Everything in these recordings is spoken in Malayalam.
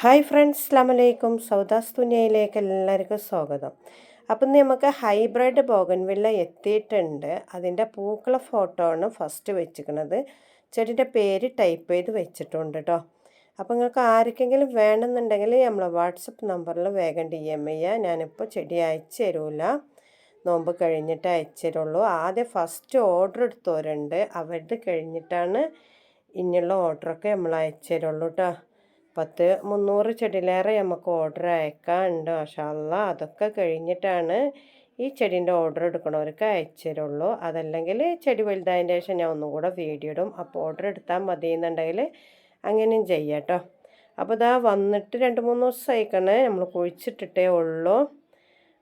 ഹായ് ഫ്രണ്ട്സ് അസ്ലാമലൈക്കും സൗദാസ് തുനിയയിലേക്ക് എല്ലാവർക്കും സ്വാഗതം. അപ്പം നമുക്ക് ഹൈബ്രിഡ് ബോഗൻവില്ല എത്തിയിട്ടുണ്ട്. അതിന്റെ പൂക്കള ഫോട്ടോ ആണ് ഫസ്റ്റ് വെച്ചിരിക്കുന്നത്. ചെടിയുടെ പേര് ടൈപ്പ് ചെയ്ത് വെച്ചിട്ടുണ്ട് കേട്ടോ അപ്പം നിങ്ങൾക്ക് ആർക്കെങ്കിലും വേണമെന്നുണ്ടെങ്കിൽ നമ്മൾ വാട്സപ്പ് നമ്പറിൽ വേഗം ഡി എം ചെയ്യുക ഞാനിപ്പോൾ ചെടി അയച്ചു തരൂല. നോമ്പ് കഴിഞ്ഞിട്ട് അയച്ചു തരുള്ളൂ. ആദ്യം ഫസ്റ്റ് ഓർഡർ എടുത്തവരുണ്ട് അവരുടെ കഴിഞ്ഞിട്ടാണ് ഇനിയുള്ള ഓർഡറൊക്കെ നമ്മൾ അയച്ചു തരുള്ളൂ കേട്ടോ പത്ത് മുന്നൂറ് ചെടിയിലേറെ നമുക്ക് ഓർഡർ അയക്കാനുണ്ട് മഷാല്ല അതൊക്കെ കഴിഞ്ഞിട്ടാണ് ഈ ചെടീന്റെ ഓർഡർ എടുക്കണവർക്ക് അയച്ചുതരുള്ളൂ അതല്ലെങ്കിൽ ചെടി വലുതായതിന്റെ ശേഷം ഞാൻ ഒന്നും കൂടെ വീഡിയോ ഇടും. അപ്പോൾ ഓർഡർ എടുത്താൽ മതി എന്നുണ്ടെങ്കിൽ അങ്ങനെയും ചെയ്യാം കേട്ടോ അപ്പോൾ ഇതാ വന്നിട്ട് രണ്ട് മൂന്ന് ദിവസം അയക്കണേ നമ്മൾ കുഴിച്ചിട്ടിട്ടേ ഉള്ളൂ.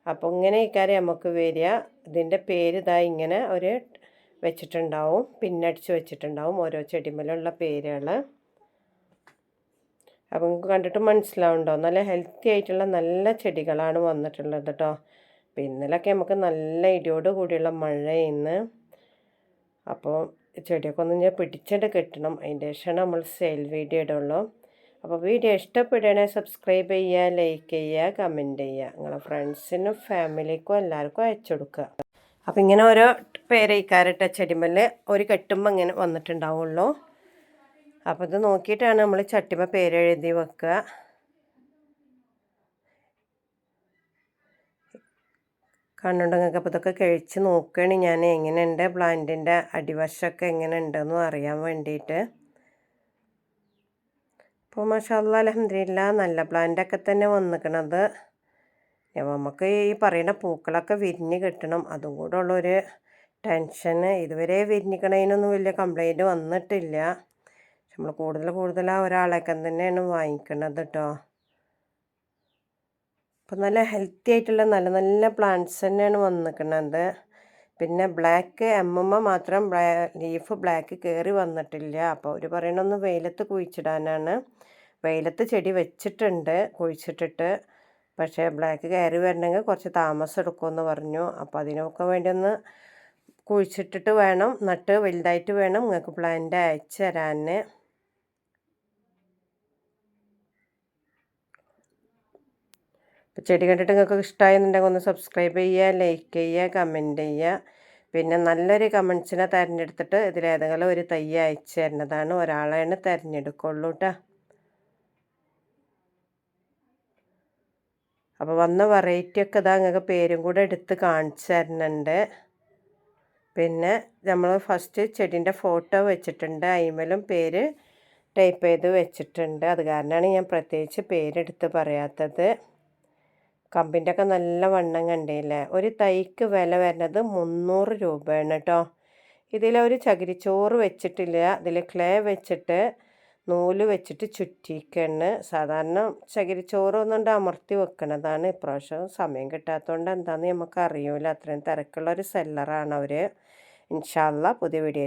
അപ്പോൾ ഇങ്ങനെ ഇക്കാര്യം നമുക്ക് വരിക. ഇതിന്റെ പേര് ഇതാ ഇങ്ങനെ ഒരു വെച്ചിട്ടുണ്ടാവും. പിന്നടിച്ച് വെച്ചിട്ടുണ്ടാവും ഓരോ ചെടിമേലുള്ള പേരുകൾ. അപ്പം നിങ്ങൾക്ക് കണ്ടിട്ട് മനസ്സിലാവുണ്ടോ നല്ല ഹെൽത്തി ആയിട്ടുള്ള നല്ല ചെടികളാണ് വന്നിട്ടുള്ളത് കേട്ടോ അപ്പം ഇന്നലൊക്കെ നമുക്ക് നല്ല ഇടിയോട് കൂടിയുള്ള മഴ ഇന്ന് അപ്പോൾ ചെടിയൊക്കെ ഒന്ന് ഞാൻ പിടിച്ചിട്ട് കിട്ടണം. അതിന്റെ ശേഷമാണ് നമ്മൾ സെയിൽ വീഡിയോ ഇടുള്ളൂ. അപ്പോൾ വീഡിയോ ഇഷ്ടപ്പെടുകയാണെങ്കിൽ സബ്സ്ക്രൈബ് ചെയ്യുക ലൈക്ക് ചെയ്യുക കമന്റ് ചെയ്യുക. നിങ്ങളെ ഫ്രണ്ട്സിനും ഫാമിലിക്കും എല്ലാവർക്കും അയച്ചു കൊടുക്കുക. അപ്പോൾ ഇങ്ങനെ ഓരോ പേരയിക്കാരിട്ട ചെടിമല്ല് ഒരു കെട്ടുമ്പോൾ ഇങ്ങനെ വന്നിട്ടുണ്ടാവുള്ളൂ. അപ്പോൾ ഇത് നോക്കിയിട്ടാണ് നമ്മൾ ചട്ടിമ പേരെഴുതി വെക്കുക. കണ്ണുണ്ടെങ്കിൽ അപ്പോൾ ഇതൊക്കെ കഴിച്ച് നോക്കുകയാണ് ഞാൻ എങ്ങനെയുണ്ട്? പ്ലാന്റിന്റെ അടിവശമൊക്കെ എങ്ങനെ ഉണ്ടെന്ന് അറിയാൻ വേണ്ടിയിട്ട്. അപ്പോൾ മഷാല്ല അലഹമില്ല നല്ല പ്ലാന്റൊക്കെ തന്നെ വന്നിക്കണത്. നമുക്ക് ഈ പറയുന്ന പൂക്കളൊക്കെ വിരിഞ്ഞ് കിട്ടണം. അതും കൂടെ ഉള്ളൊരു ടെൻഷന്. ഇതുവരെ വിരിഞ്ഞിക്കണതിനൊന്നും വലിയ കംപ്ലൈന്റ് വന്നിട്ടില്ല. നമ്മൾ കൂടുതൽ കൂടുതൽ ആ ഒരാളേക്കം തന്നെയാണ് വാങ്ങിക്കുന്നത് കേട്ടോ അപ്പം നല്ല ഹെൽത്തി ആയിട്ടുള്ള നല്ല നല്ല പ്ലാന്റ്സ് തന്നെയാണ് വന്നിരിക്കുന്നത് പിന്നെ ബ്ലാക്ക് എമ്മമ്മ മാത്രം ലീഫ് ബ്ലാക്ക് കയറി വന്നിട്ടില്ല. അപ്പോൾ അവർ പറയണൊന്ന് വെയിലത്ത് കുഴിച്ചിടാനാണ്. വെയിലത്ത് ചെടി വെച്ചിട്ടുണ്ട് കുഴിച്ചിട്ടിട്ട്. പക്ഷേ ബ്ലാക്ക് കയറി വരണമെങ്കിൽ കുറച്ച് താമസം എടുക്കുമെന്ന് പറഞ്ഞു. അപ്പോൾ അതിനൊക്കെ വേണ്ടി ഒന്ന് കുഴിച്ചിട്ടിട്ട് വേണം നട്ട് വലുതായിട്ട് വേണം നിങ്ങൾക്ക് പ്ലാന്റ് അയച്ചു തരാൻ അപ്പോൾ ചെടി കണ്ടിട്ട് നിങ്ങൾക്ക് ഇഷ്ടമായെന്നുണ്ടെങ്കിൽ ഒന്ന് സബ്സ്ക്രൈബ് ചെയ്യുക ലൈക്ക് ചെയ്യുക കമന്റ് ചെയ്യുക. പിന്നെ നല്ലൊരു കമൻസിനെ തിരഞ്ഞെടുത്തിട്ട് ഇതിലേതെങ്കിലും ഒരു തൈ അയച്ചു തരുന്നതാണ് ഒരാളെയാണ് തിരഞ്ഞെടുക്കുള്ളൂ കേട്ടോ അപ്പോൾ വന്ന വെറൈറ്റി ഒക്കെ ഇതാ നിങ്ങൾക്ക് പേരും കൂടെ എടുത്ത് കാണിച്ചു തരുന്നുണ്ട്. പിന്നെ നമ്മൾ ഫസ്റ്റ് ചെടീന്റെ ഫോട്ടോ വെച്ചിട്ടുണ്ട്. അയിമലും പേര് ടൈപ്പ് ചെയ്ത് വെച്ചിട്ടുണ്ട്. അത് കാരണമാണ് ഞാൻ പ്രത്യേകിച്ച് പേരെടുത്ത് പറയാത്തത്. കമ്പിന്റെ ഒക്കെ നല്ല വണ്ണം കണ്ടില്ലേ? ഒരു തൈക്ക് വില വരുന്നത് മുന്നൂറ് രൂപയാണ് കേട്ടോ ഇതിലൊരു ചകിരിച്ചോറ് വെച്ചിട്ടില്ല. ഇതിൽ ക്ലേ വെച്ചിട്ട് നൂൽ വെച്ചിട്ട് ചുറ്റിക്കണ്. സാധാരണ ചകിരിച്ചോറ് ഒന്നുകൊണ്ട് അമർത്തി വെക്കണതാണ്. ഇപ്രാവശ്യം സമയം കിട്ടാത്തതുകൊണ്ട് എന്താണെന്ന് നമുക്ക് അറിയൂല അത്രയും തിരക്കുള്ള ഒരു സെല്ലറാണ് അവർ ഇൻഷാല്ല പുതിയ വീഡിയോ